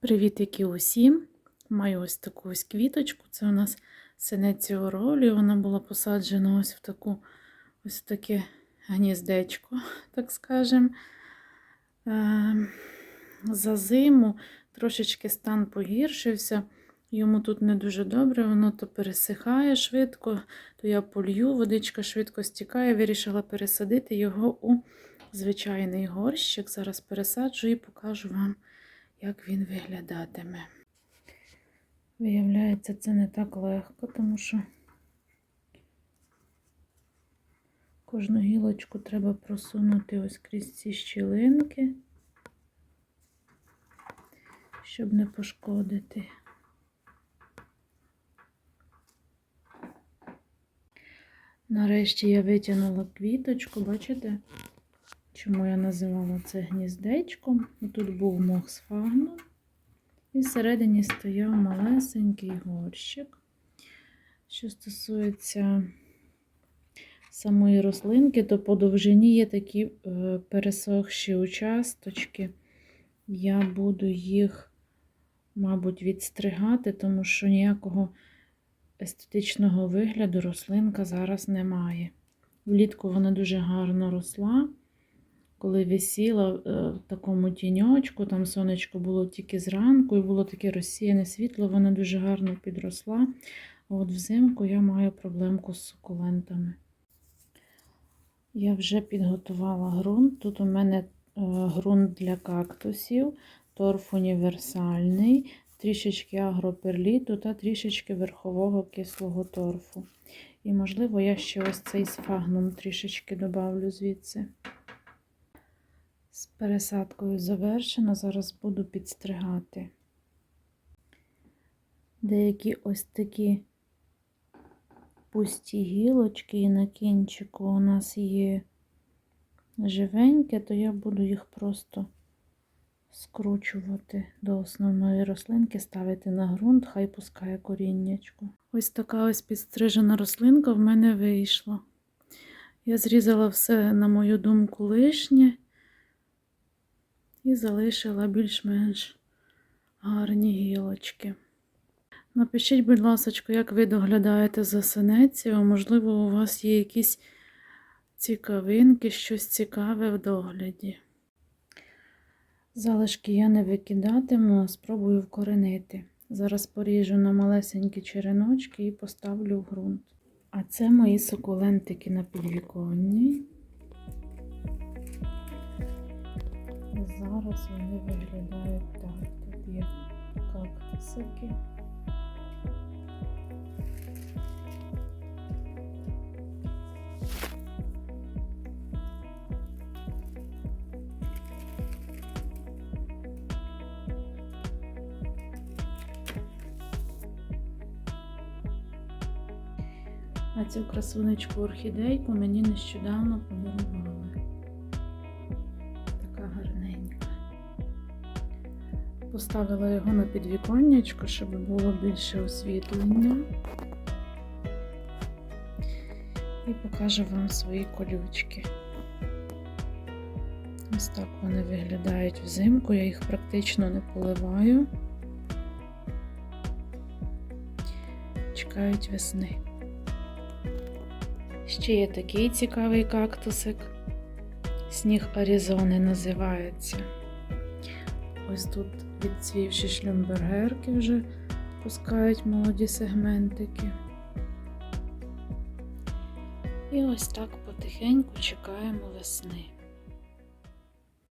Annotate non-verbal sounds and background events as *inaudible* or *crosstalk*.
Привітики усім! Маю ось таку ось квіточку. Це у нас синеція ролі. Вона була посаджена ось в таку ось таке гніздечко, *laughs* так скажемо. Е, За зиму трошечки стан погіршився. Йому тут не дуже добре, воно то пересихає швидко, то я полью, водичка швидко стікає. Вирішила пересадити його у звичайний горщик. Зараз пересаджу і покажу вам як він виглядатиме. Виявляється, це не так легко, тому що кожну гілочку треба просунути ось крізь ці щілинки, щоб не пошкодити. Нарешті я витягнула квіточку, бачите? Чому я називала це гніздечком? Тут був мох з фагну, і всередині стояв малесенький горщик. Що стосується самої рослинки, то по довжині є такі е, пересохші участочки. Я буду їх, мабуть, відстригати, тому що ніякого естетичного вигляду рослинка зараз немає. Влітку вона дуже гарно росла коли висіла в такому тіньочку, там сонечко було тільки зранку, і було таке розсіяне світло, вона дуже гарно підросла. А от взимку я маю проблемку з сукулентами. Я вже підготувала ґрунт. Тут у мене е, ґрунт для кактусів, торф універсальний, трішечки агроперліту та трішечки верхового кислого торфу. І, можливо, я ще ось цей сфагнум трішечки добавлю звідси. З пересадкою завершено, зараз буду підстригати. Деякі ось такі пусті гілочки, і на кінчику у нас є живеньке, то я буду їх просто скручувати до основної рослинки, ставити на ґрунт, хай пускає коріннячко. Ось така ось підстрижена рослинка в мене вийшла. Я зрізала все, на мою думку, лишнє і залишила більш-менш гарні гілочки. Напишіть, будь ласка, як ви доглядаєте за синецією, можливо, у вас є якісь цікавинки, щось цікаве в догляді. Залишки я не викидатиму, а спробую вкоренити. Зараз поріжу на малесенькі череночки і поставлю в ґрунт. А це мої сукулентики на підвіконні. Зараз вони виглядають так. Тут є кактусики. А цю красунечку орхідейку мені нещодавно подарували. Поставила його на підвіконнячко, щоб було більше освітлення. І покажу вам свої колючки. Ось так вони виглядають взимку, я їх практично не поливаю. Чекають весни. Ще є такий цікавий кактусик. Сніг Аризони називається. Ось тут відцвівші шлюмбергерки вже пускають молоді сегментики. І ось так потихеньку чекаємо весни.